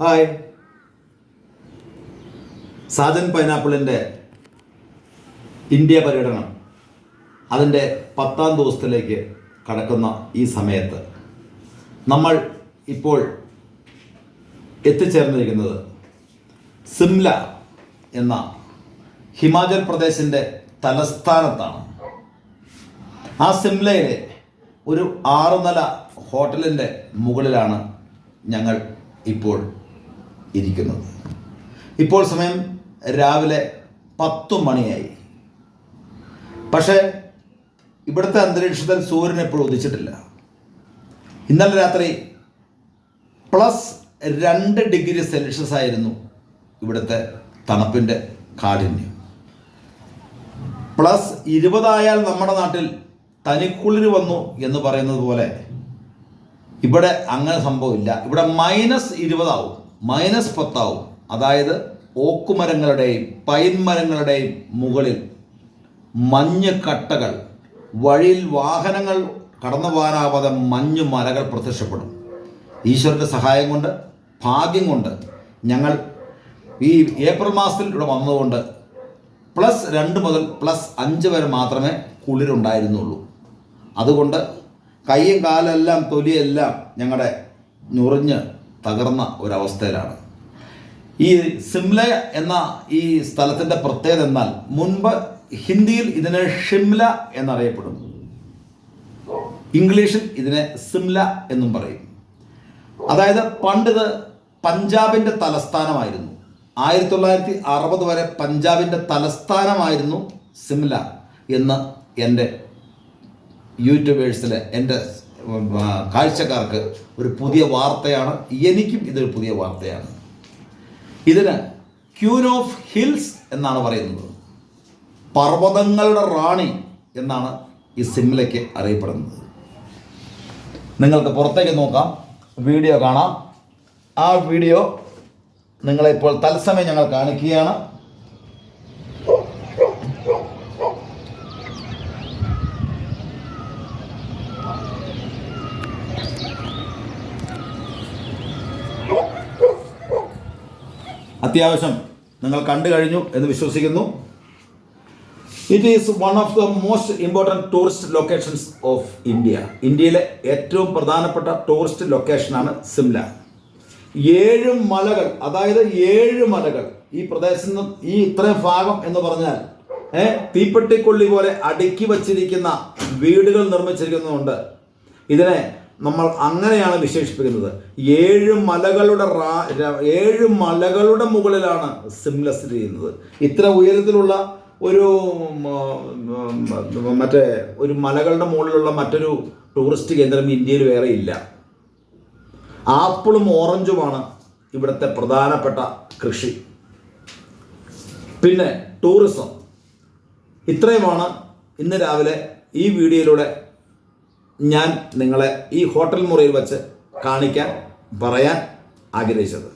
Hi Sajan പൈനാപ്പിളിന്റെ India പര്യടനം അതിന്റെ പത്താം ദിവസത്തിലേക്ക് കടക്കുന്ന ഈ സമയത്ത് നമ്മൾ ഇപ്പോൾ എത്തിച്ചേർന്നിരിക്കുന്നത് സിംല എന്ന ഹിമാചൽ പ്രദേശിന്റെ തലസ്ഥാനത്താണ്. ആ സിംലയിലെ ഒരു ആറുനില ഹോട്ടലിന്റെ മുകളിലാണ് ഞങ്ങൾ ഇപ്പോൾ ഇരിക്കുന്നത്. ഇപ്പോൾ സമയം രാവിലെ പത്തു മണിയായി. പക്ഷേ ഇവിടുത്തെ അന്തരീക്ഷത്തിൽ സൂര്യൻ എപ്പോഴും ഉദിച്ചിട്ടില്ല. ഇന്നലെ രാത്രി പ്ലസ് രണ്ട് ഡിഗ്രി സെൽഷ്യസ് ആയിരുന്നു ഇവിടുത്തെ തണുപ്പിന്റെ കാഠിന്യം. പ്ലസ് ഇരുപതായാൽ നമ്മുടെ നാട്ടിൽ തനിക്കുളിർ വന്നു എന്ന് പറയുന്നത് പോലെ ഇവിടെ അങ്ങനെ സംഭവമില്ല. ഇവിടെ മൈനസ് ഇരുപതാവും. മൈനസ് പത്താവും. അതായത് ഓക്കുമരങ്ങളുടെയും പൈൻ മരങ്ങളുടെയും മുകളിൽ മഞ്ഞ് കട്ടകൾ. വഴിയിൽ വാഹനങ്ങൾ കടന്നു പോകാനാവാതെ മഞ്ഞ് മലകൾ പ്രത്യക്ഷപ്പെടും. ഈശ്വരന്റെ സഹായം കൊണ്ട് ഭാഗ്യം കൊണ്ട് ഞങ്ങൾ ഈ ഏപ്രിൽ മാസത്തിൽ ഇവിടെ വന്നതുകൊണ്ട് പ്ലസ് രണ്ട് മുതൽ പ്ലസ് അഞ്ച് വരെ മാത്രമേ കുളിരുണ്ടായിരുന്നുള്ളൂ. അതുകൊണ്ട് കൈയും കാലെല്ലാം തൊലിയെല്ലാം ഞങ്ങളുടെ ഞുറിഞ്ഞ് തകർന്ന ഒരവസ്ഥയിലാണ്. ഈ സിംല എന്ന ഈ സ്ഥലത്തിന്റെ പ്രത്യേകത എന്നാൽ മുൻപ് ഹിന്ദിയിൽ ഇതിനെ ഷിംല എന്നറിയപ്പെടും ഇംഗ്ലീഷിൽ ഇതിനെ സിംല എന്നും പറയും. അതായത് പണ്ടിത് പഞ്ചാബിന്റെ തലസ്ഥാനമായിരുന്നു. ആയിരത്തി തൊള്ളായിരത്തി അറുപത് വരെ പഞ്ചാബിന്റെ തലസ്ഥാനമായിരുന്നു സിംല എന്ന് എന്റെ യൂട്യൂബേഴ്സിലെ എന്റെ കാഴ്ചക്കാർക്ക് ഒരു പുതിയ വാർത്തയാണ്. എനിക്കും ഇതൊരു പുതിയ വാർത്തയാണ്. ഇതിന് ക്യൂൻ ഓഫ് ഹിൽസ് എന്നാണ് പറയുന്നത്. പർവതങ്ങളുടെ റാണി എന്നാണ് ഈ സിംലയ്ക്ക് അറിയപ്പെടുന്നത്. നിങ്ങൾക്ക് പുറത്തേക്ക് നോക്കാം. വീഡിയോ കാണാം. ആ വീഡിയോ നിങ്ങളെ ഇപ്പോൾ തത്സമയം ഞങ്ങൾ കാണിക്കുകയാണ്. അത്യാവശ്യം നിങ്ങൾ കണ്ടു കഴിഞ്ഞു എന്ന് വിശ്വസിക്കുന്നു. It is one of the most important tourist locations of India ഇന്ത്യയിലെ ഏറ്റവും പ്രധാനപ്പെട്ട ടൂറിസ്റ്റ് ലൊക്കേഷനാണ് സിംല. ഏഴ് മലകൾ അതായത് ഏഴ് മലകൾ ഈ പ്രദേശത്ത് ഈ ഇത്രയും ഭാഗം എന്ന് പറഞ്ഞാൽ ഏ തീപ്പെട്ടിക്കൊള്ളി പോലെ അടുക്കി വച്ചിരിക്കുന്ന വീടുകൾ നിർമ്മിച്ചിരിക്കുന്നതുകൊണ്ട് ഇതിനെ നമ്മൾ അങ്ങനെയാണ് വിശേഷിപ്പിക്കുന്നത്. ഏഴ് മലകളുടെ റാ- ഏഴ് മലകളുടെ മുകളിലാണ് സിംല സ്ഥിതി ചെയ്യുന്നത്. ഇത്ര ഉയരത്തിലുള്ള ഒരു മറ്റേ ഒരു മലകളുടെ മുകളിലുള്ള മറ്റൊരു ടൂറിസ്റ്റ് കേന്ദ്രം ഇന്ത്യയിൽ വേറെ ഇല്ല. ആപ്പിളും ഓറഞ്ചുമാണ് ഇവിടുത്തെ പ്രധാനപ്പെട്ട കൃഷി. പിന്നെ ടൂറിസം. ഇത്രയുമാണ് ഇന്ന് രാവിലെ ഈ വീഡിയോയിലൂടെ ഞാൻ നിങ്ങളെ ഈ ഹോട്ടൽ മുറിയിൽ വച്ച് കാണിക്കാൻ പറയാൻ ആഗ്രഹിച്ചത്.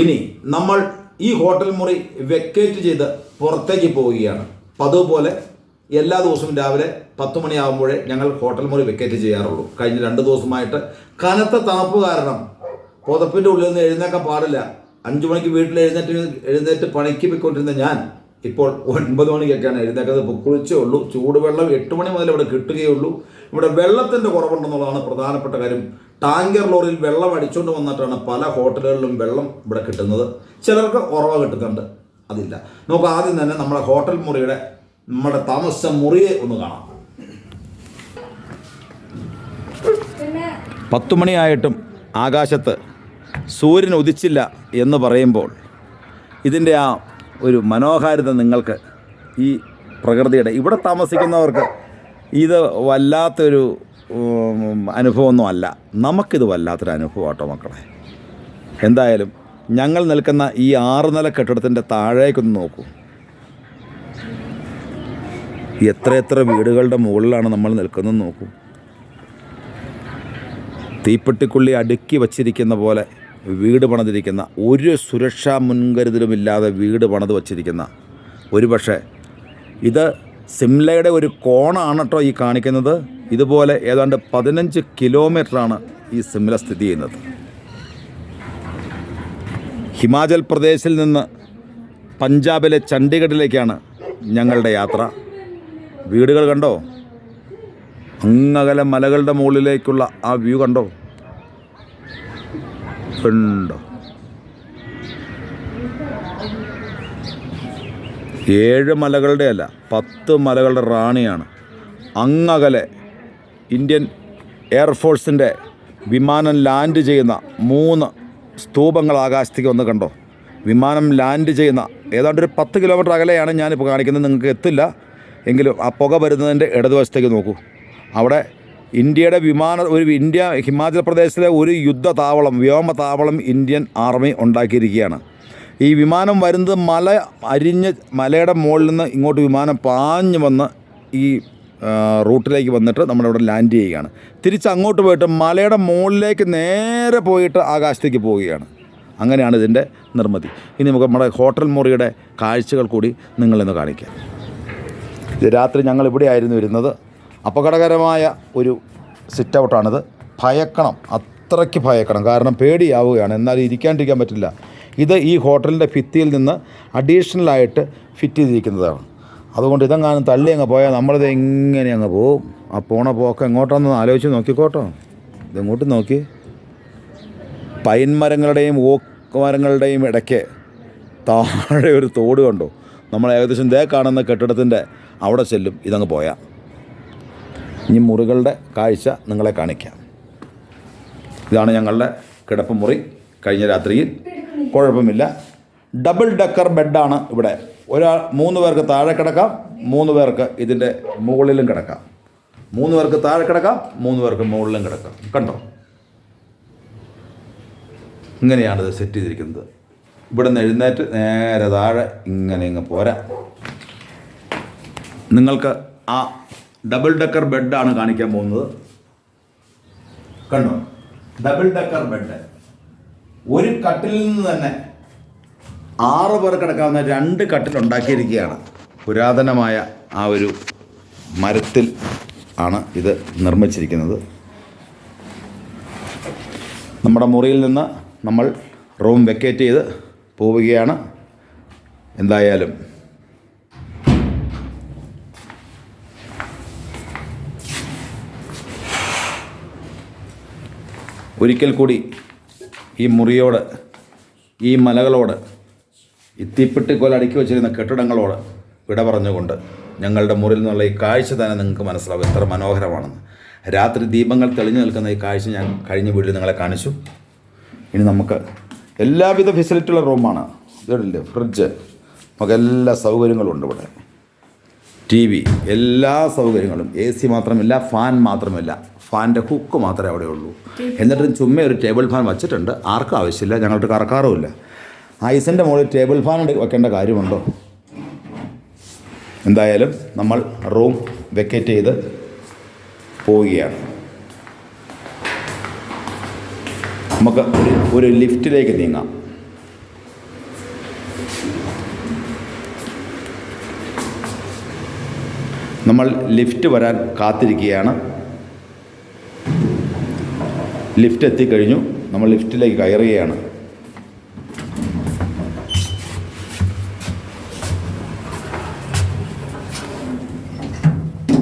ഇനി നമ്മൾ ഈ ഹോട്ടൽ മുറി വെക്കേറ്റ് ചെയ്ത് പുറത്തേക്ക് പോവുകയാണ്. പതിവ് പോലെ എല്ലാ ദിവസവും രാവിലെ പത്ത് മണിയാകുമ്പോഴേ ഞങ്ങൾ ഹോട്ടൽ മുറി വെക്കേറ്റ് ചെയ്യാറുള്ളൂ. കഴിഞ്ഞ രണ്ട് ദിവസമായിട്ട് കനത്ത തണുപ്പ് കാരണം പുതപ്പിന്റെ ഉള്ളിൽ നിന്ന് എഴുന്നേക്കാൻ പാടില്ല. അഞ്ചു മണിക്ക് വീട്ടിൽ എഴുന്നേറ്റ് എഴുന്നേറ്റ് പണിക്ക് പോയിക്കൊണ്ടിരുന്ന ഞാൻ ഇപ്പോൾ ഒൻപത് മണിക്കൊക്കെയാണ് എഴുന്നേക്കുന്നത്. ഇപ്പോൾ കുളിച്ചേ ഉള്ളൂ. ചൂടുവെള്ളം എട്ട് മണി മുതൽ ഇവിടെ കിട്ടുകയുള്ളൂ ഇവിടെ വെള്ളത്തിന്റെ കുറവുണ്ടെന്നുള്ളതാണ് പ്രധാനപ്പെട്ട കാര്യം. ടാങ്കർ ലോറിയിൽ വെള്ളം അടിച്ചുകൊണ്ട് വന്നിട്ടാണ് പല ഹോട്ടലുകളിലും വെള്ളം ഇവിടെ കിട്ടുന്നത്. ചിലർക്ക് ഉറവ കിട്ടുന്നുണ്ട്. അതില്ല. നമുക്ക് ആദ്യം തന്നെ നമ്മുടെ ഹോട്ടൽ മുറിയുടെ നമ്മുടെ താമസ മുറിയെ ഒന്ന് കാണാം. പത്തു മണിയായിട്ടും ആകാശത്ത് സൂര്യൻ ഉദിച്ചില്ല എന്ന് പറയുമ്പോൾ ഇതിന്റെ ആ ഒരു മനോഹാരിത നിങ്ങൾക്ക് ഈ പ്രകൃതിയുടെ ഇവിടെ താമസിക്കുന്നവർക്ക് ഇത് വല്ലാത്തൊരു അനുഭവമൊന്നും അല്ല. നമുക്കിത് വല്ലാത്തൊരു അനുഭവം കേട്ടോ മക്കളെ. എന്തായാലും ഞങ്ങൾ നിൽക്കുന്ന ഈ ആറ് നില കെട്ടിടത്തിന്റെ താഴേക്കൊന്ന് നോക്കൂ. എത്ര എത്ര വീടുകളുടെ മുകളിലാണ് നമ്മൾ നിൽക്കുന്നത് നോക്കൂ. തീപ്പെട്ടിക്കുള്ളി അടുക്കി വച്ചിരിക്കുന്ന പോലെ വീട് പണിതിരിക്കുന്ന ഒരു സുരക്ഷാ മുൻകരുതലുമില്ലാതെ വീട് പണിത് വച്ചിരിക്കുന്ന ഒരുപക്ഷെ ഇത് സിംലയുടെ ഒരു കോണാണ് കേട്ടോ ഈ കാണിക്കുന്നത്. ഇതുപോലെ ഏതാണ്ട് പതിനഞ്ച് കിലോമീറ്ററാണ് ഈ സിംല സ്ഥിതി ചെയ്യുന്നത്. ഹിമാചൽ പ്രദേശിൽ നിന്ന് പഞ്ചാബിലെ ചണ്ഡീഗഡിലേക്കാണ് ഞങ്ങളുടെ യാത്ര. വീടുകൾ കണ്ടോ? അങ്ങകലെ മലകളുടെ മുകളിലേക്കുള്ള ആ വ്യൂ കണ്ടോ? കണ്ടോ? ഏഴ് മലകളുടെ അല്ല പത്ത് മലകളുടെ റാണിയാണ്. അങ്ങകലെ ഇന്ത്യൻ എയർഫോഴ്സിന്റെ വിമാനം ലാൻഡ് ചെയ്യുന്ന മൂന്ന് സ്തൂപങ്ങൾ ആകാശത്തേക്ക് വന്ന് കണ്ടോ? വിമാനം ലാൻഡ് ചെയ്യുന്ന ഏതാണ്ട് ഒരു പത്ത് കിലോമീറ്റർ അകലെയാണ് ഞാനിപ്പോൾ കാണിക്കുന്നത്. നിങ്ങൾക്ക് എത്തില്ല. എങ്കിലും ആ പുക വരുന്നതിന്റെ ഇടതുവശത്തേക്ക് നോക്കൂ. അവിടെ ഇന്ത്യയുടെ വിമാന ഒരു ഇന്ത്യ ഹിമാചൽ പ്രദേശിലെ ഒരു യുദ്ധ താവളം വ്യോമ താവളം ഇന്ത്യൻ ആർമി ഉണ്ടാക്കിയിരിക്കുകയാണ്. ഈ വിമാനം വരുന്നത് മല അരിഞ്ഞ് മലയുടെ മുകളിൽ നിന്ന് ഇങ്ങോട്ട് വിമാനം പാഞ്ഞ് വന്ന് ഈ റൂട്ടിലേക്ക് വന്നിട്ട് നമ്മളിവിടെ ലാൻഡ് ചെയ്യുകയാണ്. തിരിച്ച് അങ്ങോട്ട് പോയിട്ട് മലയുടെ മുകളിലേക്ക് നേരെ പോയിട്ട് ആകാശത്തേക്ക് പോവുകയാണ്. അങ്ങനെയാണ് ഇതിന്റെ നിർമ്മിതി. ഇനി നമുക്ക് നമ്മുടെ ഹോട്ടൽ മുറിയുടെ കാഴ്ചകൾ കൂടി നിങ്ങളിന്ന് കാണിക്കാം. ഇത് രാത്രി ഞങ്ങൾ ഇവിടെ ആയിരുന്നു ഇരുന്നത്. അപകടകരമായ ഒരു സിറ്റ് ഔട്ടാണിത് ഭയക്കണം. അത്രയ്ക്ക് ഭയക്കണം. കാരണം പേടിയാവുകയാണ്. എന്നാൽ ഇരിക്കാണ്ടിരിക്കാൻ പറ്റില്ല. ഇത് ഈ ഹോട്ടലിന്റെ ഭിത്തിയിൽ നിന്ന് അഡീഷണലായിട്ട് ഫിറ്റ് ചെയ്തിരിക്കുന്നതാണ്. അതുകൊണ്ട് ഇതെങ്ങാനും തള്ളി അങ്ങ് പോയാൽ നമ്മളിത് എങ്ങനെ അങ്ങ് പോവും. ആ പോണ പോക്ക് എങ്ങോട്ടാന്ന് ആലോചിച്ച് നോക്കിക്കോട്ടോ. ഇതെങ്ങോട്ട് നോക്കി? പൈൻ മരങ്ങളുടെയും ഓക്ക് മരങ്ങളുടെയും ഇടയ്ക്ക് താഴെ ഒരു തോട് കണ്ടോ. നമ്മൾ ഏകദേശം ദേ കാണുന്ന കെട്ടിടത്തിന്റെ അവിടെ ചെല്ലും ഇതങ്ങ് പോയാൽ ഇനി മുറികളുടെ കാഴ്ച നിങ്ങളെ കാണിക്കാം. ഇതാണ് ഞങ്ങളുടെ കിടപ്പ് മുറി കഴിഞ്ഞ രാത്രിയിൽ. കുഴപ്പമില്ല. ഡബിൾ ഡക്കർ ബെഡാണ് ഇവിടെ. ഒരാൾ മൂന്ന് പേർക്ക് താഴെ കിടക്കാം മൂന്ന് പേർക്ക് ഇതിന്റെ മുകളിലും കിടക്കാം. മൂന്ന് പേർക്ക് താഴെ കിടക്കാം മൂന്ന് പേർക്ക് മുകളിലും കിടക്കാം. കണ്ടോ? ഇങ്ങനെയാണിത് സെറ്റ് ചെയ്തിരിക്കുന്നത്. ഇവിടെ നിന്ന് എഴുന്നേറ്റ് നേരെ താഴെ ഇങ്ങനെ ഇങ്ങ് പോരാ. നിങ്ങൾക്ക് ആ ഡബിൾ ഡക്കർ ബെഡാണ് കാണിക്കാൻ പോകുന്നത്. കണ്ടോ? ഡബിൾ ഡക്കർ ബെഡ് ഒരു കട്ടിലിൽ നിന്ന് തന്നെ ആറ് പേർ കിടക്കാവുന്ന രണ്ട് കട്ടിൽ ഉണ്ടാക്കിയിരിക്കുകയാണ്. പുരാതനമായ ആ ഒരു മരത്തിൽ ആണ് ഇത് നിർമ്മിച്ചിരിക്കുന്നത്. നമ്മുടെ മുറിയിൽ നിന്ന് നമ്മൾ റൂം വെക്കേറ്റ് ചെയ്ത് പോവുകയാണ്. എന്തായാലും ഒരിക്കൽ കൂടി ഈ മുറിയോട് ഈ മലകളോട് ഈ തീപ്പെട്ടിക്കോൽ അടുക്കി വച്ചിരുന്ന കെട്ടിടങ്ങളോട് വിട പറഞ്ഞുകൊണ്ട് ഞങ്ങളുടെ മുറിയിൽ നിന്നുള്ള ഈ കാഴ്ച തന്നെ നിങ്ങൾക്ക് മനസ്സിലാവും. എത്ര മനോഹരമാണെന്ന്. രാത്രി ദീപങ്ങൾ തെളിഞ്ഞു നിൽക്കുന്ന ഈ കാഴ്ച ഞാൻ കഴിഞ്ഞ വീട്ടിൽ നിങ്ങളെ കാണിച്ചു. ഇനി നമുക്ക് എല്ലാവിധ ഫെസിലിറ്റിയുള്ള റൂമാണ്. ഇതല്ലേ ഫ്രിഡ്ജ്. നമുക്ക് എല്ലാ സൗകര്യങ്ങളും ഉണ്ട് ഇവിടെ. ടി വി എല്ലാ സൗകര്യങ്ങളും എ സി മാത്രമില്ല ഫാൻ മാത്രമില്ല. ഫാനിന്റെ ഹുക്ക് മാത്രമേ അവിടെ ഉള്ളൂ. എന്നിട്ട് ചുമ്മാ ഒരു ടേബിൾ ഫാൻ വച്ചിട്ടുണ്ട്. ആർക്കും ആവശ്യമില്ല. ഞങ്ങൾക്ക് കറക്കാറുമില്ല ഐസിന്റെ മുകളിൽ ടേബിൾ ഫാൻ വെക്കേണ്ട കാര്യമുണ്ടോ? എന്തായാലും നമ്മൾ റൂം വെക്കേറ്റ് ചെയ്ത് പോവുകയാണ്. നമുക്ക് ഒരു ഒരു ലിഫ്റ്റിലേക്ക് നീങ്ങാം. നമ്മൾ ലിഫ്റ്റ് വരാൻ കാത്തിരിക്കുകയാണ്. ലിഫ്റ്റ് എത്തിക്കഴിഞ്ഞു. നമ്മൾ ലിഫ്റ്റിലേക്ക് കയറുകയാണ്.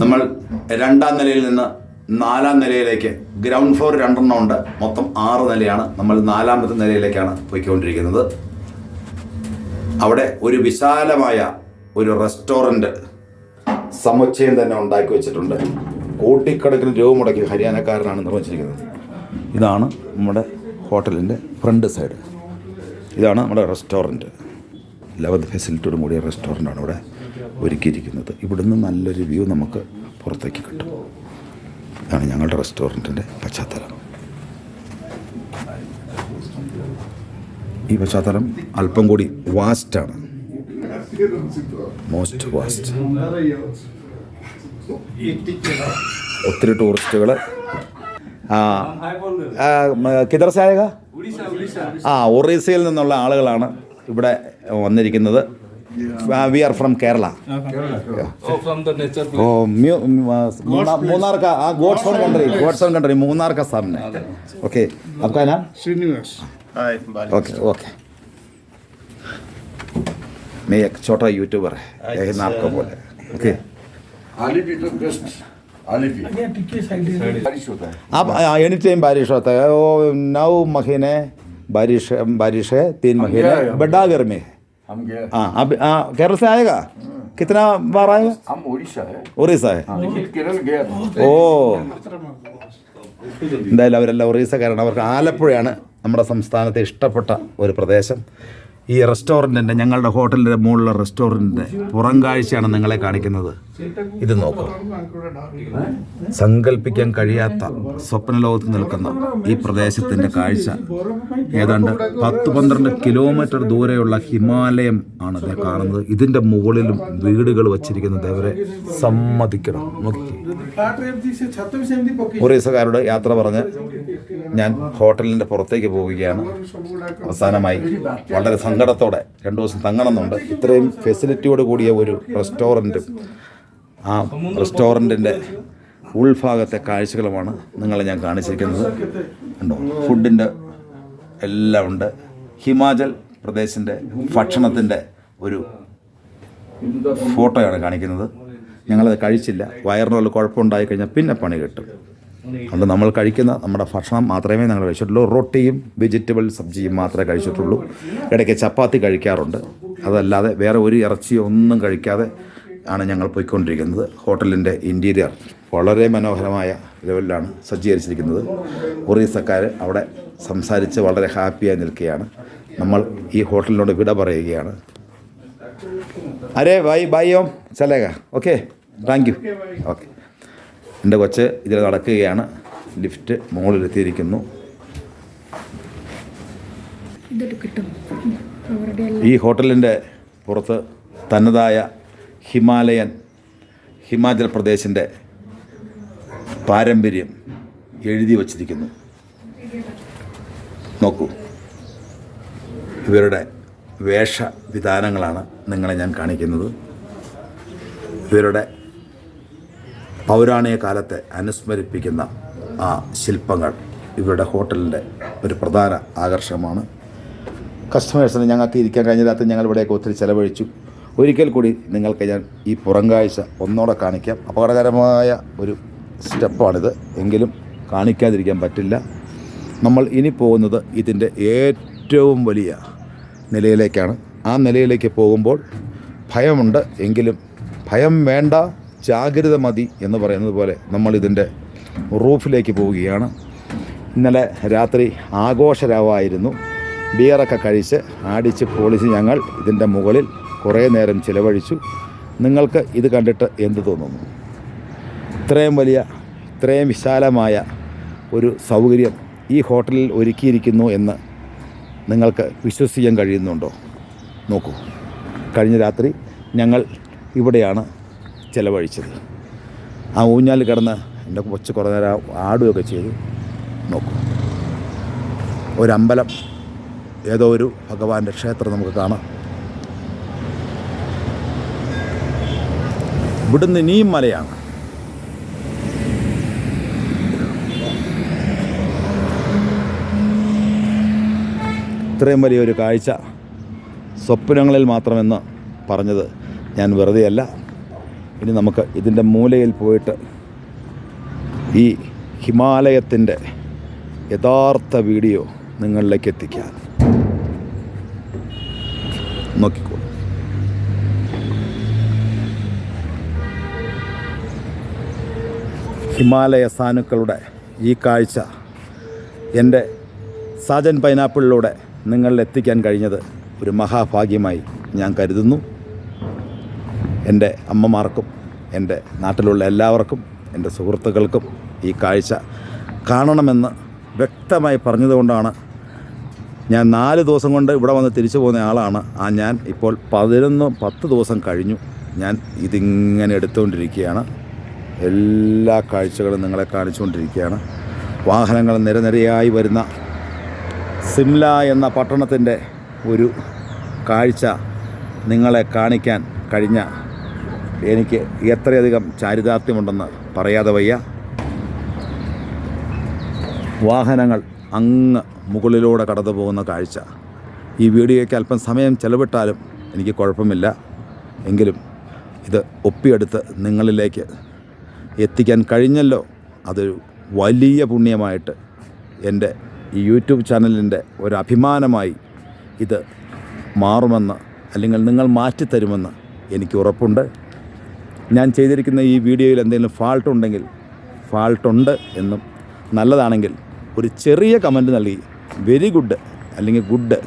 നമ്മൾ രണ്ടാം നിലയിൽ നിന്ന് നാലാം നിലയിലേക്ക് ഗ്രൗണ്ട് ഫ്ലോർ രണ്ടെണ്ണം ഉണ്ട്. മൊത്തം ആറ് നിലയാണ്. നമ്മൾ നാലാമത്തെ നിലയിലേക്കാണ് പോയിക്കൊണ്ടിരിക്കുന്നത്. അവിടെ ഒരു വിശാലമായ ഒരു റെസ്റ്റോറന്റ് സമുച്ചയം തന്നെ ഉണ്ടാക്കി വെച്ചിട്ടുണ്ട്. കോട്ടിക്കണക്കിന് രൂപ മുടക്കി ഹരിയാനക്കാരനാണ് നിർമ്മിച്ചിരിക്കുന്നത്. ഇതാണ് നമ്മുടെ ഹോട്ടലിന്റെ ഫ്രണ്ട് സൈഡ്. ഇതാണ് നമ്മുടെ റെസ്റ്റോറന്റ്. ലവത് ഫെസിലിറ്റിയോട് കൂടിയ റെസ്റ്റോറന്റാണ് ഇവിടെ ഒരുക്കിയിരിക്കുന്നത്. ഇവിടുന്ന് നല്ലൊരു വ്യൂ നമുക്ക് പുറത്തേക്ക് കിട്ടും. ഇതാണ് ഞങ്ങളുടെ റെസ്റ്റോറന്റിന്റെ പശ്ചാത്തലം. ഈ പശ്ചാത്തലം അല്പം കൂടി വാസ്റ്റാണ് മോസ്റ്റ് വാസ്റ്റ് ഒത്തിരി ടൂറിസ്റ്റുകൾ കിതർ സായക ആ ഒറീസയിൽ നിന്നുള്ള ആളുകളാണ് ഇവിടെ വന്നിരിക്കുന്നത് we are from Kerala Oh, from the nature. Oh mu Munnar का हाँ God's own country God's own country Munnar का सामने ओके आपका नाम Srinivas. ओके ओके मैं एक छोटा यूट्यूबर है यही नाम आपको बोले ओके आलिपी तो बेस्ट आलिपी बारिश होता है अब एनी टाइम बारिश होता है वो नौ महीने बारिश बारिश है तीन महीने बड़ा गर्मी है हम गए हाँ अब हाँ, केरल से आएगा कितना बार आएगा हम उड़ीसा है ഒറീസ है लेकिन केरल गया था ഓ എന്തായാലും അവരെല്ലാം ഒറീസക്കാരാണ് അവർക്ക് ആലപ്പുഴയാണ് നമ്മുടെ സംസ്ഥാനത്തെ ഇഷ്ടപ്പെട്ട ഒരു പ്രദേശം ഈ റെസ്റ്റോറന്റിന്റെ ഞങ്ങളുടെ ഹോട്ടലിന്റെ മുകളിലുള്ള റെസ്റ്റോറന്റിന്റെ പുറം കാഴ്ചയാണ് നിങ്ങളെ കാണിക്കുന്നത്. ഇത് നോക്കൂ. സങ്കല്പിക്കാൻ കഴിയാത്ത സ്വപ്നലോകത്ത് നിൽക്കുന്ന ഈ പ്രദേശത്തിന്റെ കാഴ്ച. ഏതാണ്ട് പത്ത് പന്ത്രണ്ട് കിലോമീറ്റർ ദൂരെയുള്ള ഹിമാലയം ആണ് ഇതിനെ കാണുന്നത്. ഇതിന്റെ മുകളിലും വീടുകൾ വച്ചിരിക്കുന്നത് അവരെ സമ്മതിക്കണം. നോക്കി ദിവസക്കാരോട് യാത്ര പറഞ്ഞ് ഞാൻ ഹോട്ടലിന്റെ പുറത്തേക്ക് പോവുകയാണ്. അവസാനമായി വളരെ സങ്കടത്തോടെ രണ്ടു ദിവസം തങ്ങണമെന്നുണ്ട്. ഇത്രയും ഫെസിലിറ്റിയോട് കൂടിയ ഒരു റെസ്റ്റോറന്റും ആ റെസ്റ്റോറന്റിന്റെ ഉൾഭാഗത്തെ കാഴ്ചകളുമാണ് നിങ്ങളെ ഞാൻ കാണിച്ചിരിക്കുന്നത്. ഉണ്ടോ ഫുഡിന്റെ എല്ലാം ഉണ്ട്. ഹിമാചൽ പ്രദേശിന്റെ ഭക്ഷണത്തിന്റെ ഒരു ഫോട്ടോയാണ് കാണിക്കുന്നത്. ഞങ്ങളത് കഴിച്ചില്ല. വയറിനുള്ള കുഴപ്പമുണ്ടായിക്കഴിഞ്ഞാൽ കുഴപ്പമുണ്ടായി കഴിഞ്ഞാൽ പിന്നെ പണി കിട്ടും. അതുകൊണ്ട് നമ്മൾ കഴിക്കുന്ന നമ്മുടെ ഭക്ഷണം മാത്രമേ ഞങ്ങൾ കഴിച്ചിട്ടുള്ളൂ. റൊട്ടിയും വെജിറ്റബിൾ സബ്ജിയും മാത്രമേ കഴിച്ചിട്ടുള്ളൂ. ഇടയ്ക്ക് ചപ്പാത്തി കഴിക്കാറുണ്ട്. അതല്ലാതെ വേറെ ഒരു ഇറച്ചിയോ ഒന്നും കഴിക്കാതെ ആണ് ഞങ്ങൾ പോയിക്കൊണ്ടിരിക്കുന്നത്. ഹോട്ടലിന്റെ ഇന്റീരിയർ വളരെ മനോഹരമായ ലെവലിലാണ് സജ്ജീകരിച്ചിരിക്കുന്നത്. ഒറീസക്കാർ അവിടെ സംസാരിച്ച് വളരെ ഹാപ്പിയായി നിൽക്കുകയാണ്. നമ്മൾ ഈ ഹോട്ടലിനോട് വിട പറയുകയാണ്. അരേ ബൈ ബൈ ഓം. ചലേക ഓക്കെ താങ്ക് യു ഓക്കെ എന്റെ കൊച്ച് ഇതിൽ നടക്കുകയാണ്. ലിഫ്റ്റ് മുകളിലെത്തിയിരിക്കുന്നു ഈ ഹോട്ടലിന്റെ പുറത്ത് തന്നതായ ഹിമാലയൻ ഹിമാചൽ പ്രദേശിന്റെ പാരമ്പര്യം എഴുതി വച്ചിരിക്കുന്നു. നോക്കൂ. ഇവരുടെ വേഷവിധാനങ്ങളാണ് നിങ്ങളെ ഞാൻ കാണിക്കുന്നത്. ഇവരുടെ പൗരാണിക കാലത്തെ അനുസ്മരിപ്പിക്കുന്ന ആ ശില്പങ്ങൾ ഇവരുടെ ഹോട്ടലിന്റെ ഒരു പ്രധാന ആകർഷണമാണ്. കസ്റ്റമേഴ്സിന് ഞങ്ങൾക്ക് ഇരിക്കാൻ കഴിഞ്ഞ രാത്രി ഞങ്ങൾ ഇവിടെയൊക്കെ ഒത്തിരി ചിലവഴിച്ചു. ഒരിക്കൽ കൂടി നിങ്ങൾക്ക് ഞാൻ ഈ പുറംകാഴ്ച ഒന്നോടെ കാണിക്കാം. അപകടകരമായ ഒരു സ്റ്റെപ്പാണിത്. എങ്കിലും കാണിക്കാതിരിക്കാൻ പറ്റില്ല. നമ്മൾ ഇനി പോകുന്നത് ഇതിന്റെ ഏറ്റവും വലിയ നിലയിലേക്കാണ്. ആ നിലയിലേക്ക് പോകുമ്പോൾ ഭയമുണ്ട്. എങ്കിലും ഭയം വേണ്ട. ജാഗ്രത മതി എന്ന് പറയുന്നത് പോലെ നമ്മളിതിന്റെ റൂഫിലേക്ക് പോവുകയാണ്. ഇന്നലെ രാത്രി ആഘോഷരവായിരുന്നു. ബിയറൊക്കെ കഴിച്ച് ആടിച്ച് പൊളിച്ച് ഞങ്ങൾ ഇതിന്റെ മുകളിൽ കുറേ നേരം ചിലവഴിച്ചു. നിങ്ങൾക്ക് ഇത് കണ്ടിട്ട് എന്ത് തോന്നുന്നു? ഇത്രയും വലിയ ഇത്രയും വിശാലമായ ഒരു സൗകര്യം ഈ ഹോട്ടലിൽ ഒരുക്കിയിരിക്കുന്നു എന്ന് നിങ്ങൾക്ക് വിശ്വസിക്കാൻ കഴിയുന്നുണ്ടോ? നോക്കൂ. കഴിഞ്ഞ രാത്രി ഞങ്ങൾ ഇവിടെയാണ് ചിലവഴിച്ചത്. ആ ഊഞ്ഞാൽ കിടന്ന് എന്റെ കൊച്ച് കുറേ നേരം ആടുകയൊക്കെ ചെയ്തു നോക്കും. ഒരമ്പലം ഏതോ ഒരു ഭഗവാന്റെ ക്ഷേത്രം നമുക്ക് കാണാം. ഇവിടുന്ന് ഇനിയും മലയാണ്. ഇത്രയും വലിയൊരു കാഴ്ച സ്വപ്നങ്ങളിൽ മാത്രമെന്ന് പറഞ്ഞത് ഞാൻ വെറുതെയല്ല. ഇനി നമുക്ക് ഇതിന്റെ മൂലയിൽ പോയിട്ട് ഈ ഹിമാലയത്തിന്റെ യഥാർത്ഥ വീഡിയോ നിങ്ങളിലേക്ക് എത്തിക്കാം നോക്കിക്കോ. ഹിമാലയ സാനുക്കളുടെ ഈ കാഴ്ച എന്റെ സാജൻ പൈനാപ്പിളിലൂടെ നിങ്ങളിൽ എത്തിക്കാൻ കഴിഞ്ഞത് ഒരു മഹാഭാഗ്യമായി ഞാൻ കരുതുന്നു. എന്റെ അമ്മമാർക്കും എന്റെ നാട്ടിലുള്ള എല്ലാവർക്കും എന്റെ സുഹൃത്തുക്കൾക്കും ഈ കാഴ്ച കാണണമെന്ന് വ്യക്തമായി പറഞ്ഞതുകൊണ്ടാണ് ഞാൻ നാല് ദിവസം കൊണ്ട് ഇവിടെ വന്ന് തിരിച്ചു പോകുന്ന ആളാണ്. ആ ഞാൻ ഇപ്പോൾ പതിനൊന്ന് പത്ത് ദിവസം കഴിഞ്ഞു ഞാൻ ഇതിങ്ങനെ എടുത്തുകൊണ്ടിരിക്കുകയാണ്. എല്ലാ കാഴ്ചകളും നിങ്ങളെ കാണിച്ചുകൊണ്ടിരിക്കുകയാണ്. വാഹനങ്ങൾ നിരനിരയായി വരുന്ന സിംല എന്ന പട്ടണത്തിന്റെ ഒരു കാഴ്ച നിങ്ങളെ കാണിക്കാൻ കഴിഞ്ഞ എനിക്ക് എത്രയധികം ചാരിതാർത്ഥ്യമുണ്ടെന്ന് പറയാതെ വയ്യ. വാഹനങ്ങൾ അങ്ങ് മുകളിലൂടെ കടന്നു പോകുന്ന കാഴ്ച. ഈ വീഡിയോയ്ക്ക് അല്പം സമയം ചെലവിട്ടാലും എനിക്ക് കുഴപ്പമില്ല. എങ്കിലും ഇത് ഒപ്പിയെടുത്ത് നിങ്ങളിലേക്ക് എത്തിക്കാൻ കഴിഞ്ഞല്ലോ. അതൊരു വലിയ പുണ്യമായിട്ട് എന്റെ ഈ യൂട്യൂബ് ചാനലിന്റെ ഒരു അഭിമാനമായി ഇത് മാറുമെന്ന് അല്ലെങ്കിൽ നിങ്ങൾ മാറ്റിത്തരുമെന്ന് എനിക്ക് ഉറപ്പുണ്ട്. ഞാൻ ചെയ്തിരിക്കുന്ന ഈ വീഡിയോയിൽ എന്തെങ്കിലും ഫാൾട്ട് ഉണ്ടെങ്കിൽ ഫാൾട്ടുണ്ട് എന്നും നല്ലതാണെങ്കിൽ ഒരു ചെറിയ കമന്റ് നൽകി. വെരി ഗുഡ് അല്ലെങ്കിൽ ഗുഡ്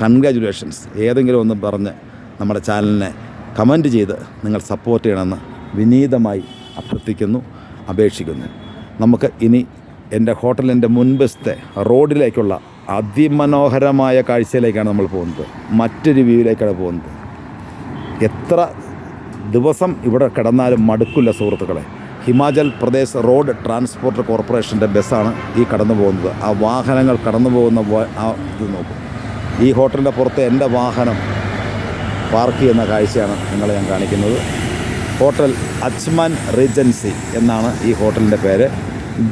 കൺഗ്രാജുലേഷൻസ് ഏതെങ്കിലും ഒന്ന് പറഞ്ഞ് നമ്മുടെ ചാനലിനെ കമന്റ് ചെയ്ത് നിങ്ങൾ സപ്പോർട്ട് ചെയ്യണമെന്ന് വിനീതമായി അഭ്യർത്ഥിക്കുന്നു അപേക്ഷിക്കുന്നു. നമുക്ക് ഇനി എന്റെ ഹോട്ടലിന്റെ മുൻവശത്തെ റോഡിലേക്കുള്ള അതിമനോഹരമായ കാഴ്ചയിലേക്കാണ് നമ്മൾ പോകുന്നത്. മറ്റൊരു വ്യൂവിലേക്കാണ് പോകുന്നത്. എത്ര ദിവസം ഇവിടെ കിടന്നാലും മടുക്കില്ല സുഹൃത്തുക്കളെ. ഹിമാചൽ പ്രദേശ് റോഡ് ട്രാൻസ്പോർട്ട് കോർപ്പറേഷന്റെ ബസ്സാണ് ഈ കടന്നു പോകുന്നത്. ആ വാഹനങ്ങൾ കടന്നു പോകുന്ന ആ ഇത് നോക്കും. ഈ ഹോട്ടലിന്റെ പുറത്ത് എന്റെ വാഹനം പാർക്ക് ചെയ്യുന്ന കാഴ്ചയാണ് നിങ്ങളെ ഞാൻ കാണിക്കുന്നത്. ഹോട്ടൽ അച്ച്മാൻ റീജൻസി എന്നാണ് ഈ ഹോട്ടലിന്റെ പേര്.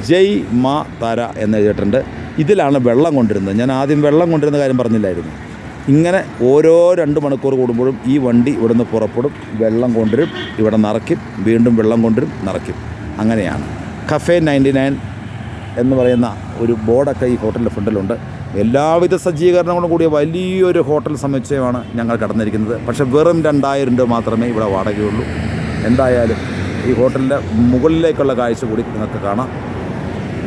ജയ് മാ താര എന്ന് എഴുതിയിട്ടുണ്ട്. ഇതിലാണ് വെള്ളം കൊണ്ടിരുന്നത്. ഞാൻ ആദ്യം വെള്ളം കൊണ്ടിരുന്ന കാര്യം പറഞ്ഞില്ലായിരുന്നു. ഇങ്ങനെ ഓരോ രണ്ട് മണിക്കൂർ കൂടുമ്പോഴും ഈ വണ്ടി ഇവിടുന്ന് പുറപ്പെടും വെള്ളം കൊണ്ടുവരും ഇവിടെ നിറയ്ക്കും വീണ്ടും വെള്ളം കൊണ്ടുവരും നിറയ്ക്കും. അങ്ങനെയാണ്. കഫേ നയന്റി നയൻ എന്ന് പറയുന്ന ഒരു ബോർഡൊക്കെ ഈ ഹോട്ടലിന്റെ ഫ്രണ്ടിലുണ്ട്. എല്ലാവിധ സജ്ജീകരണങ്ങളും കൂടിയ വലിയൊരു ഹോട്ടൽ സമുച്ചയമാണ് ഞങ്ങൾ കടന്നിരിക്കുന്നത്. പക്ഷേ വെറും രണ്ടായിരം രൂപ മാത്രമേ ഇവിടെ വാടകയുള്ളൂ. എന്തായാലും ഈ ഹോട്ടലിന്റെ മുകളിലേക്കുള്ള കാഴ്ച കൂടി നിങ്ങൾക്ക് കാണാം.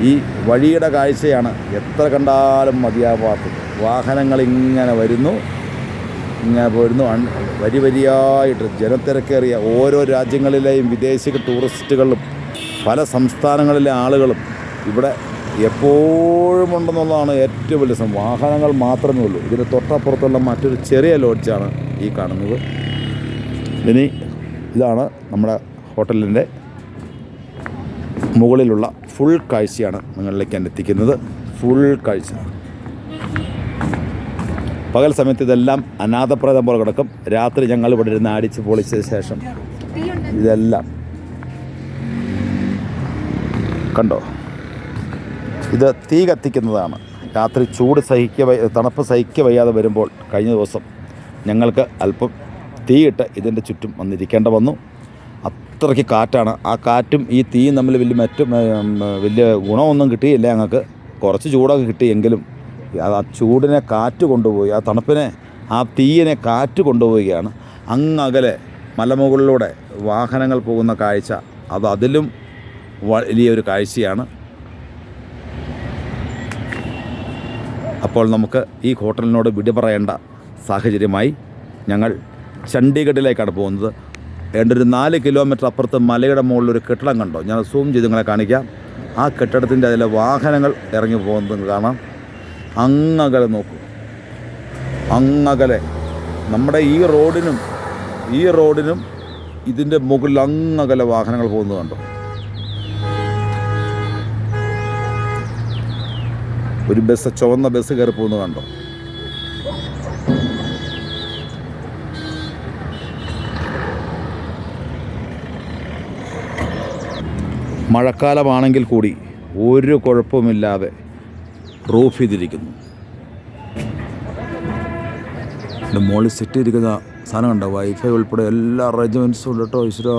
ഈ വഴിയുടെ കാഴ്ചയാണ് എത്ര കണ്ടാലും മതിയാവാത്തത്. വാഹനങ്ങൾ ഇങ്ങനെ വരുന്നു. ഇങ്ങനെ പോരുന്നു. വരി വരിയായിട്ട് ജനത്തിരക്കേറിയ ഓരോ രാജ്യങ്ങളിലെയും വിദേശിക ടൂറിസ്റ്റുകളും പല സംസ്ഥാനങ്ങളിലെ ആളുകളും ഇവിടെ എപ്പോഴും ഉണ്ടെന്നുള്ളതാണ് ഏറ്റവും വലിയ സംഭവം വാഹനങ്ങൾ മാത്രമേ ഉള്ളൂ ഇതിന് തൊട്ടപ്പുറത്തുള്ള മറ്റൊരു ചെറിയ ലോഡ്ജാണ് ഈ കാണുന്നത്. ഇനി ഇതാണ് നമ്മുടെ ഹോട്ടലിന്റെ മുകളിലുള്ള ഫുൾ കാഴ്ചയാണ് നിങ്ങളിലേക്ക് ഞാൻ എത്തിക്കുന്നത്. ഫുൾ കാഴ്ച. പകൽ സമയത്ത് ഇതെല്ലാം അനാഥപ്രേതം പോലെ കിടക്കും. രാത്രി ഞങ്ങൾ ഇവിടെ ഇരുന്ന് അടിച്ച് പൊളിച്ചതിന് ശേഷം ഇതെല്ലാം കണ്ടോ? ഇത് തീ കത്തിക്കുന്നതാണ്. രാത്രി ചൂട് സഹിക്ക തണുപ്പ് സഹിക്ക വയ്യാതെ വരുമ്പോൾ കഴിഞ്ഞ ദിവസം ഞങ്ങൾക്ക് അല്പം തീയിട്ട് ഇതിന്റെ ചുറ്റും വന്നിരിക്കേണ്ട വന്നു. അത്രയ്ക്ക് കാറ്റാണ്. ആ കാറ്റും ഈ തീയും തമ്മിൽ വലിയ മറ്റും വലിയ ഗുണമൊന്നും കിട്ടിയില്ല ഞങ്ങൾക്ക്. കുറച്ച് ചൂടൊക്കെ കിട്ടിയെങ്കിലും ആ ചൂടിനെ കാറ്റ് കൊണ്ടുപോയി ആ തണുപ്പിനെ ആ തീയിനെ കാറ്റ് കൊണ്ടുപോവുകയാണ്. അങ്ങകലെ മലമുകളിലൂടെ വാഹനങ്ങൾ പോകുന്ന കാഴ്ച അത് അതിലും വലിയൊരു കാഴ്ചയാണ്. അപ്പോൾ നമുക്ക് ഈ ഹോട്ടലിനോട് വിടി പറയേണ്ട സാഹചര്യമായി ഞങ്ങൾ ചണ്ഡീഗഡിലേക്കാണ് പോകുന്നത്. ഒരു നാല് കിലോമീറ്റർ അപ്പുറത്ത് മലയുടെ മുകളിൽ ഒരു കെട്ടിടം കണ്ടോ? ഞാൻ സൂം ചെയ്ത് നിങ്ങളെ കാണിക്കാം. ആ കെട്ടിടത്തിന്റെ അതിലെ വാഹനങ്ങൾ ഇറങ്ങി പോകുന്നത് കാണാം. അങ്ങകലെ നോക്കൂ. അങ്ങകലെ. നമ്മുടെ ഈ റോഡിനും ഈ റോഡിനും ഇതിന്റെ മുകളിൽ അങ്ങകലെ വാഹനങ്ങൾ പോകുന്നത് കണ്ടോ? ഒരു ബസ് ചുവന്ന ബസ് കയറി പോകുന്നത് കണ്ടോ? മഴക്കാലമാണെങ്കിൽ കൂടി ഒരു കുഴപ്പമില്ലാതെ റൂഫ് ചെയ്തിരിക്കുന്നു എന്റെ മോളിൽ സെറ്റ് ചെയ്തിരിക്കുന്ന സാധനം കണ്ട? വൈഫൈ ഉൾപ്പെടെ എല്ലാ അറേഞ്ച്മെന്റ്സും ഉണ്ട് കേട്ടോ ഈശ്വരോ.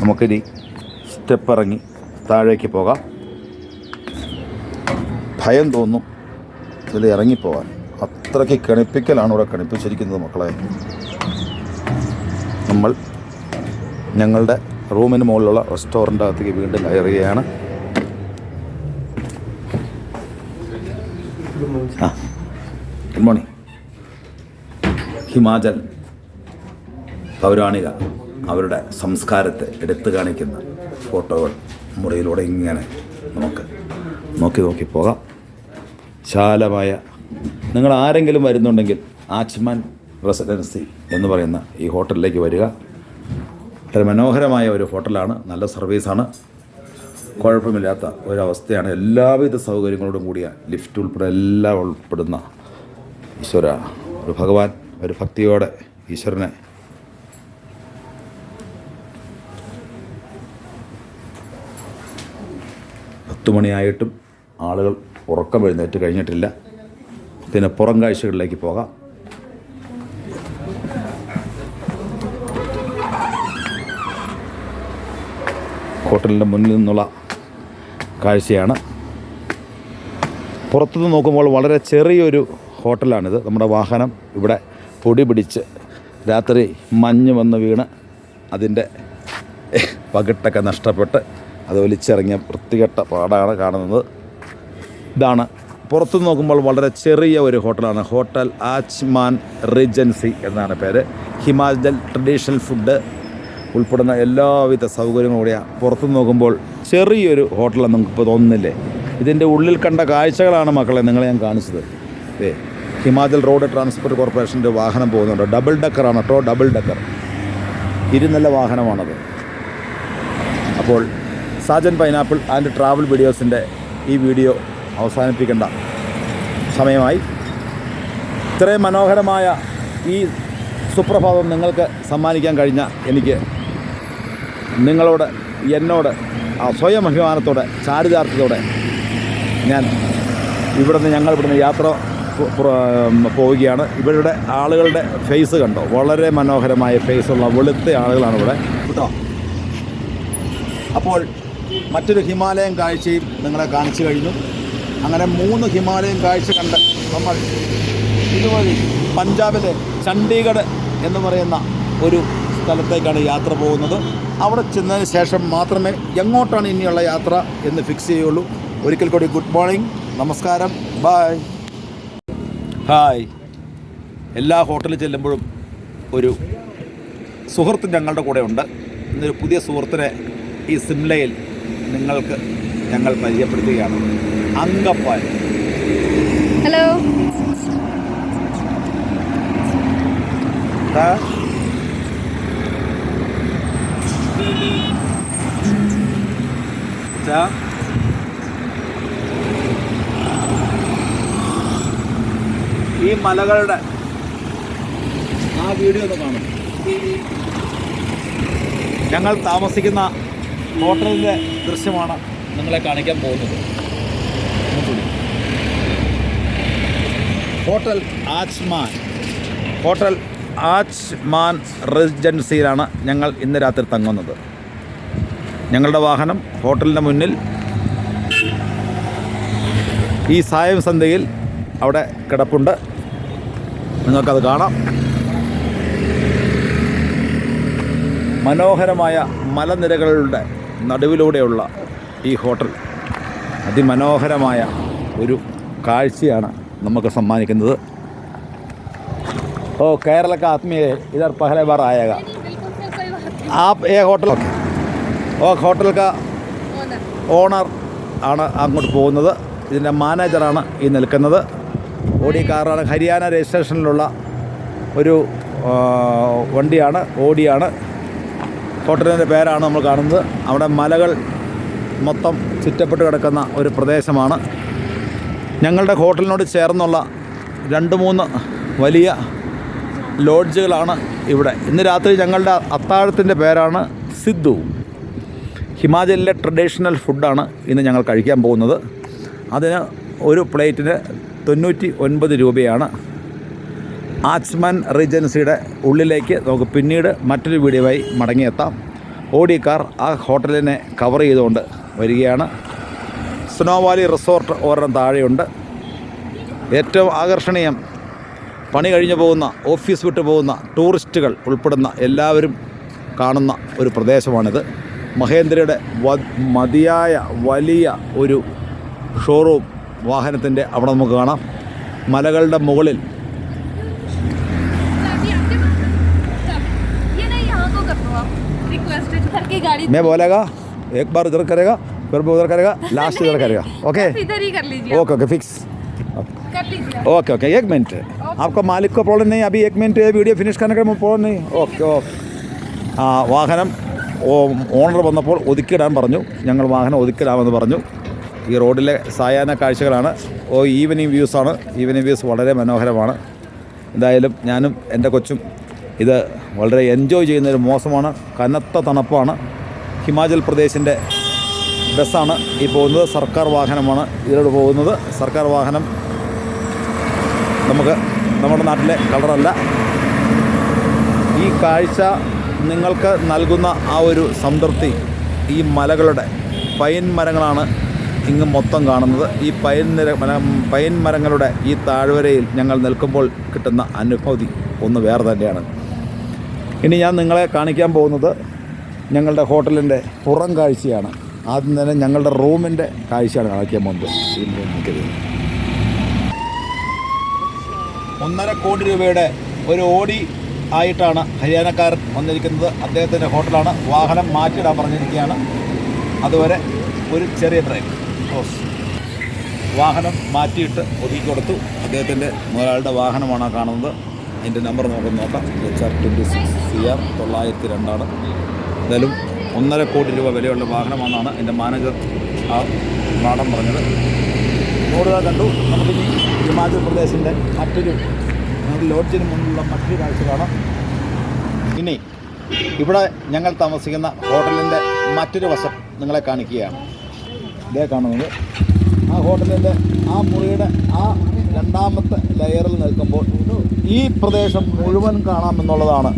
നമുക്കിനി സ്റ്റെപ്പ് ഇറങ്ങി താഴേക്ക് പോകാം. ഭയം തോന്നും ഇതിൽ ഇറങ്ങിപ്പോവാൻ. അത്രയ്ക്ക് കണിപ്പിക്കലാണ് ഇവിടെ കണിപ്പിച്ചിരിക്കുന്നത് മക്കളെ. നമ്മൾ ഞങ്ങളുടെ റൂമിന് മുകളിലുള്ള റെസ്റ്റോറന്റ് അകത്തേക്ക് വീണ്ടും കയറുകയാണ്. ഗുഡ് മോർണിംഗ് ഹിമാചൽ പൗരാണിക അവരുടെ സംസ്കാരത്തെ എടുത്തു കാണിക്കുന്ന ഫോട്ടോകൾ മുറിയിലൂടെ ഇങ്ങനെ നമുക്ക് നോക്കി നോക്കി പോകാം. വിശാലമായ നിങ്ങൾ ആരെങ്കിലും വരുന്നുണ്ടെങ്കിൽ ആച്ച്മാൻ റെസിഡൻസി എന്ന് പറയുന്ന ഈ ഹോട്ടലിലേക്ക് വരിക. വളരെ മനോഹരമായ ഒരു ഹോട്ടലാണ് നല്ല സർവീസാണ്. കുഴപ്പമില്ലാത്ത ഒരവസ്ഥയാണ് എല്ലാവിധ സൗകര്യങ്ങളോടും കൂടിയ ലിഫ്റ്റ് ഉൾപ്പെടെ എല്ലാം ഉൾപ്പെടുന്ന ഈശ്വര ഒരു ഭഗവാൻ ഒരു ഭക്തിയോടെ ഈശ്വരനെ പത്ത് മണിയായിട്ടും ആളുകൾ ഉറക്കം എഴുന്നേറ്റ് കഴിഞ്ഞിട്ടില്ല. പിന്നെ പുറം കാഴ്ചകളിലേക്ക് പോകാം. ഹോട്ടലിന്റെ മുന്നിൽ നിന്നുള്ള കാഴ്ചയാണ്. പുറത്തുനിന്ന് നോക്കുമ്പോൾ വളരെ ചെറിയൊരു ഹോട്ടലാണിത്. നമ്മുടെ വാഹനം ഇവിടെ പൊടി പിടിച്ച് രാത്രി മഞ്ഞ് വന്ന് വീണ് അതിന്റെ പകിട്ടൊക്കെ നഷ്ടപ്പെട്ട് അത് വലിച്ചിറങ്ങിയ വൃത്തികെട്ട പാടാണ് കാണുന്നത്. ഇതാണ് പുറത്തു നോക്കുമ്പോൾ വളരെ ചെറിയ ഒരു ഹോട്ടലാണ്. ഹോട്ടൽ ആച്ച്മാൻ റീജൻസി എന്നാണ് പേര്. ഹിമാചൽ ട്രഡീഷണൽ ഫുഡ് ഉൾപ്പെടുന്ന എല്ലാവിധ സൗകര്യങ്ങളും കൂടിയാണ് പുറത്തു നോക്കുമ്പോൾ ചെറിയൊരു ഹോട്ടലെന്ന് നമുക്കിപ്പോൾ തോന്നുന്നില്ലേ? ഇതിന്റെ ഉള്ളിൽ കണ്ട കാഴ്ചകളാണ് മക്കളെ നിങ്ങളെ ഞാൻ കാണിച്ചത്. ഏ ഹിമാചൽ റോഡ് ട്രാൻസ്പോർട്ട് കോർപ്പറേഷന്റെ വാഹനം പോകുന്നുണ്ട്. ഡബിൾ ഡക്കറാണ് കേട്ടോ ഡബിൾ ഡക്കർ ഇരുനില വാഹനമാണത്. അപ്പോൾ സാജൻ പൈനാപ്പിൾ ആൻഡ് ട്രാവൽ വീഡിയോസിന്റെ ഈ വീഡിയോ അവസാനിപ്പിക്കേണ്ട സമയമായി. ഇത്രയും മനോഹരമായ ഈ സുപ്രഭാതം നിങ്ങൾക്ക് സമ്മാനിക്കാൻ കഴിഞ്ഞ എനിക്ക് നിങ്ങളോട് എന്നോട് സ്വയം അഭിമാനത്തോടെ ചാരിതാർത്ഥ്യത്തോടെ ഞാൻ ഇവിടുന്ന് ഞങ്ങൾ ഇവിടുന്ന് യാത്ര പോവുകയാണ്. ഇവരുടെ ആളുകളുടെ ഫേസ് കണ്ടോ? വളരെ മനോഹരമായ ഫേസുള്ള വെളുത്ത ആളുകളാണ് ഇവിടെ. കേട്ടോ? അപ്പോൾ മറ്റൊരു ഹിമാലയം കാഴ്ചയും നിങ്ങളെ കാണിച്ചു കഴിഞ്ഞു. അങ്ങനെ മൂന്ന് ഹിമാലയം കാഴ്ച കണ്ട് നമ്മൾ ഇതുവഴി പഞ്ചാബിലെ ചണ്ഡീഗഡ് എന്ന് പറയുന്ന ഒരു സ്ഥലത്തേക്കാണ് യാത്ര പോകുന്നത്. അവിടെ ചെന്നതിന് ശേഷം മാത്രമേ എങ്ങോട്ടാണ് ഇനിയുള്ള യാത്ര എന്ന് ഫിക്സ് ചെയ്യുള്ളൂ. ഒരിക്കൽ കൂടി ഗുഡ് മോർണിംഗ് നമസ്കാരം. ബായ് ഹായ്. എല്ലാ ഹോട്ടലിൽ ചെല്ലുമ്പോഴും ഒരു സുഹൃത്ത് ഞങ്ങളുടെ കൂടെ ഉണ്ട്. ഇന്നൊരു പുതിയ സുഹൃത്തിനെ ഈ സിംലയിൽ നിങ്ങൾക്ക് ഞങ്ങൾ പരിചയപ്പെടുത്തുകയാണ്. അങ്കപ്പാൽ. ഹലോ हाँ? ഈ മലകളുടെ ആ വീഡിയോ ഒന്ന് കാണും. ഞങ്ങൾ താമസിക്കുന്ന ഹോട്ടലിന്റെ ദൃശ്യമാണ് നിങ്ങളെ കാണിക്കാൻ പോകുന്നത്. ഹോട്ടൽ ആജ്മാൻ. ഹോട്ടൽ ആജ്മാൻ റെസിഡൻസിയിലാണ് ഞങ്ങൾ ഇന്ന് രാത്രി തങ്ങുന്നത്. ഞങ്ങളുടെ വാഹനം ഹോട്ടലിന്റെ മുന്നിൽ ഈ സായം സന്ധ്യയിൽ അവിടെ കിടപ്പുണ്ട്. നിങ്ങൾക്കത് കാണാം. മനോഹരമായ മലനിരകളുടെ നടുവിലൂടെയുള്ള ഈ ഹോട്ടൽ. അതിമനോഹരമായ ഒരു കാഴ്ചയാണ് നമുക്ക് സമ്മാനിക്കുന്നത്. ഓ കേരളക്ക ആത്മീയ ഇതർ പഹലെ ബാർ ആയേഗ. ആപ്പ് ഏ ഹോട്ടൽ. ഓ ഹോട്ടൽ കാ ഓണർ ആണ് അങ്ങോട്ട് പോകുന്നത്. ഇതിന്റെ മാനേജറാണ് ഈ നിൽക്കുന്നത്. ഓടി കാറാണ്. ഹരിയാന രജിസ്ട്രേഷനിലുള്ള ഒരു വണ്ടിയാണ് ഓടിയാണ്. ഹോട്ടലിന്റെ പേരാണ് നമ്മൾ കാണുന്നത്. അവിടെ മലകൾ മൊത്തം ചുറ്റപ്പെട്ട് കിടക്കുന്ന ഒരു പ്രദേശമാണ്. ഞങ്ങളുടെ ഹോട്ടലിനോട് ചേർന്നുള്ള രണ്ട് മൂന്ന് വലിയ ലോഡ്ജുകളാണ് ഇവിടെ. ഇന്ന് രാത്രി ഞങ്ങളുടെ അത്താഴത്തിന്റെ പേരാണ് സിദ്ധു. ഹിമാചലിലെ ട്രഡീഷണൽ ഫുഡാണ് ഇന്ന് ഞങ്ങൾ കഴിക്കാൻ പോകുന്നത്. അതിന് ഒരു പ്ലേറ്റിന് തൊണ്ണൂറ്റി ഒൻപത് രൂപയാണ് ആച്ച്മാൻ റീജൻസിയുടെ ഉള്ളിലേക്ക് നമുക്ക് പിന്നീട് മറ്റൊരു വീഡിയോയുമായി മടങ്ങിയെത്താം. ഓടി കാർ ആ ഹോട്ടലിനെ കവർ ചെയ്തുകൊണ്ട് വരികയാണ്. സ്നോവാലി റിസോർട്ട് ഒരെണ്ണം താഴെയുണ്ട്. ഏറ്റവും ആകർഷണീയം പണി കഴിഞ്ഞു പോകുന്ന ഓഫീസ് വിട്ടു പോകുന്ന ടൂറിസ്റ്റുകൾ ഉൾപ്പെടുന്ന എല്ലാവരും കാണുന്ന ഒരു പ്രദേശമാണിത്. മഹേന്ദ്രയുടെ മതിയായ വലിയ ഒരു ഷോറൂം വാഹനത്തിൻ്റെ അവിടെ നമുക്ക് കാണാം മലകളുടെ മുകളിൽ ये नहीं यहाँ को कर दो आप रिक्वेस्ट घर की गाड़ी मैं बोलेगा एक बार उधर करेगा फिर वो उधर करेगा लास्ट इधर करेगा ओके बस इधर ही कर लीजिए ओके ओके फिक्स कर लीजिए ओके ओके एक मिनट आपका मालिक को प्रॉब्लम नहीं अभी एक मिनट ये वीडियो फिनिश करने का प्रॉब्लम नहीं ഓക്കെ ഓക്കെ ആ വാഹനം ഓണർ വന്നപ്പോൾ ഒതുക്കിയിടാൻ പറഞ്ഞു ഞങ്ങൾ വാഹനം ഒതുക്കിടാമെന്ന് പറഞ്ഞു ഈ റോഡിലെ സായാഹ്ന കാഴ്ചകളാണ്. ഓ ഈവനിങ് വ്യൂസാണ് ഈവനിങ് വ്യൂസ് വളരെ മനോഹരമാണ്. എന്തായാലും ഞാനും എന്റെ കൊച്ചും ഇത് വളരെ എൻജോയ് ചെയ്യുന്നൊരു മോശമാണ്. കനത്ത തണുപ്പാണ്. ഹിമാചൽ പ്രദേശിന്റെ ബസ്സാണ് ഈ പോകുന്നത്. സർക്കാർ വാഹനമാണ് ഇതിലൂടെ പോകുന്നത്. സർക്കാർ വാഹനം നമുക്ക് നമ്മുടെ നാട്ടിലെ കളറല്ല. ഈ കാഴ്ച നിങ്ങൾക്ക് നൽകുന്ന ആ ഒരു സംതൃപ്തി ഈ മലകളുടെ പൈൻ മരങ്ങളാണ് ഇങ്ങ് മൊത്തം കാണുന്നത് ഈ പൈൻ നിര പൈൻ മരങ്ങളുടെ ഈ താഴ്വരയിൽ ഞങ്ങൾ നിൽക്കുമ്പോൾ കിട്ടുന്ന അനുഭൂതി ഒന്ന് വേറെ തന്നെയാണ്. ഇനി ഞാൻ നിങ്ങളെ കാണിക്കാൻ പോകുന്നത് ഞങ്ങളുടെ ഹോട്ടലിന്റെ പുറം കാഴ്ചയാണ്. ആദ്യം തന്നെ ഞങ്ങളുടെ റൂമിന്റെ കാഴ്ചയാണ് കാണിക്കാൻ പോകുന്നത്. ഒന്നര കോടി രൂപയുടെ ഒരു ഓടി ആയിട്ടാണ് ഹരിയാനക്കാരൻ വന്നിരിക്കുന്നത്. അദ്ദേഹത്തിന്റെ ഹോട്ടലാണ് വാഹനം മാറ്റിയിടാൻ പറഞ്ഞിരിക്കുകയാണ്. അതുവരെ ഒരു ചെറിയ ഡ്രൈവ് ക്ലോസ് വാഹനം മാറ്റിയിട്ട് ഒതുക്കി കൊടുത്തു. അദ്ദേഹത്തിന്റെ മുതലാളിയുടെ വാഹനമാണ് കാണുന്നത്. അതിന്റെ നമ്പർ നമുക്ക് നോക്കാം. H R twenty six C R തൊള്ളായിരത്തി രണ്ടാണ്. എന്തായാലും ഒന്നര കോടി രൂപ വിലയുള്ള വാഹനമാണെന്നാണ് എന്റെ മാനേജർ ആ നാടം പറഞ്ഞത്. റോഡുകൾ കണ്ടു. നമുക്കിനി ഹിമാചൽ പ്രദേശിന്റെ മറ്റൊരു ലോഡ്ജിന് മുന്നിലുള്ള മറ്റൊരു കാഴ്ച കാണാം. ഇനി ഇവിടെ ഞങ്ങൾ താമസിക്കുന്ന ഹോട്ടലിന്റെ മറ്റൊരു വശം നിങ്ങളെ കാണിക്കുകയാണ്. ഇതേ കാണുന്നത്. ആ ഹോട്ടലിന്റെ ആ മുറിയുടെ ആ രണ്ടാമത്തെ ലെയറിൽ നിൽക്കുമ്പോൾ ഈ പ്രദേശം മുഴുവൻ കാണാമെന്നുള്ളതാണ്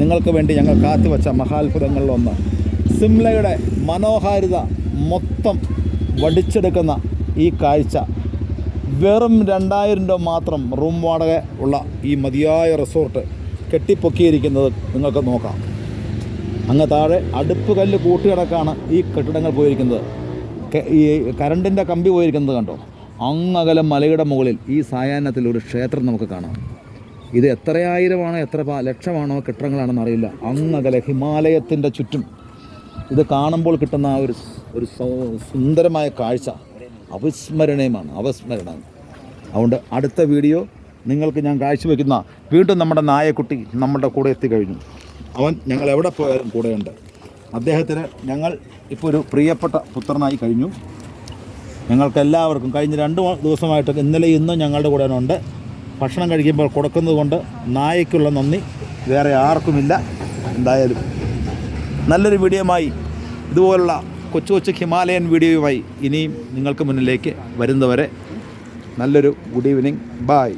നിങ്ങൾക്ക് വേണ്ടി ഞങ്ങൾ കാത്തുവച്ച മഹാത്ഭുതങ്ങളിലൊന്ന് സിംലയുടെ മനോഹാരിത മൊത്തം വടിച്ചെടുക്കുന്ന ഈ കാഴ്ച. വെറും രണ്ടായിരം രൂപ മാത്രം റൂം വാടക ഉള്ള ഈ മതിയായ റിസോർട്ട് കെട്ടിപ്പൊക്കിയിരിക്കുന്നത് നിങ്ങൾക്ക് നോക്കാം. അങ്ങ് താഴെ അടുപ്പ് കല്ല് കൂട്ടിയിടക്കാണ് ഈ കെട്ടിടങ്ങൾ പോയിരിക്കുന്നത്. ഈ കരണ്ടിന്റെ കമ്പി പോയിരിക്കുന്നത് കണ്ടോ? അങ്ങകലം മലയുടെ മുകളിൽ ഈ സായാഹ്നത്തിൽ ഒരു ക്ഷേത്രം നമുക്ക് കാണാം. ഇത് എത്രയായിരമാണോ എത്ര ലക്ഷമാണോ കെട്ടിടങ്ങളാണെന്ന് അറിയില്ല. അങ്ങകലെ ഹിമാലയത്തിന്റെ ചുറ്റും ഇത് കാണുമ്പോൾ കിട്ടുന്ന ആ ഒരു ഒരു സുന്ദരമായ കാഴ്ച അവിസ്മരണീയമാണ് അവസ്മരണം അതുകൊണ്ട് അടുത്ത വീഡിയോ നിങ്ങൾക്ക് ഞാൻ കാഴ്ചവെക്കുന്ന വീണ്ടും നമ്മുടെ നായക്കുട്ടി നമ്മുടെ കൂടെ എത്തിക്കഴിഞ്ഞു അവൻ ഞങ്ങൾ എവിടെ പോയാലും കൂടെയുണ്ട്. അദ്ദേഹത്തിന് ഞങ്ങൾ ഇപ്പോൾ ഒരു പ്രിയപ്പെട്ട പുത്രനായി കഴിഞ്ഞു. ഞങ്ങൾക്കെല്ലാവർക്കും കഴിഞ്ഞ രണ്ട് ദിവസമായിട്ട് ഇന്നലെ ഇന്നും ഞങ്ങളുടെ കൂടെ ഉണ്ട്. ഭക്ഷണം കഴിക്കുമ്പോൾ കൊടുക്കുന്നത് കൊണ്ട് നായയ്ക്കുള്ള നന്ദി. വേറെ ആർക്കുമില്ല. എന്തായാലും നല്ലൊരു വീഡിയോമായി ഇതുപോലുള്ള കൊച്ചു കൊച്ചു ഹിമാലയൻ വീഡിയോയുമായി ഇനിയും നിങ്ങൾക്ക് മുന്നിലേക്ക് വരുന്നവരെ നല്ലൊരു ഗുഡ് ഈവനിങ് ബായ്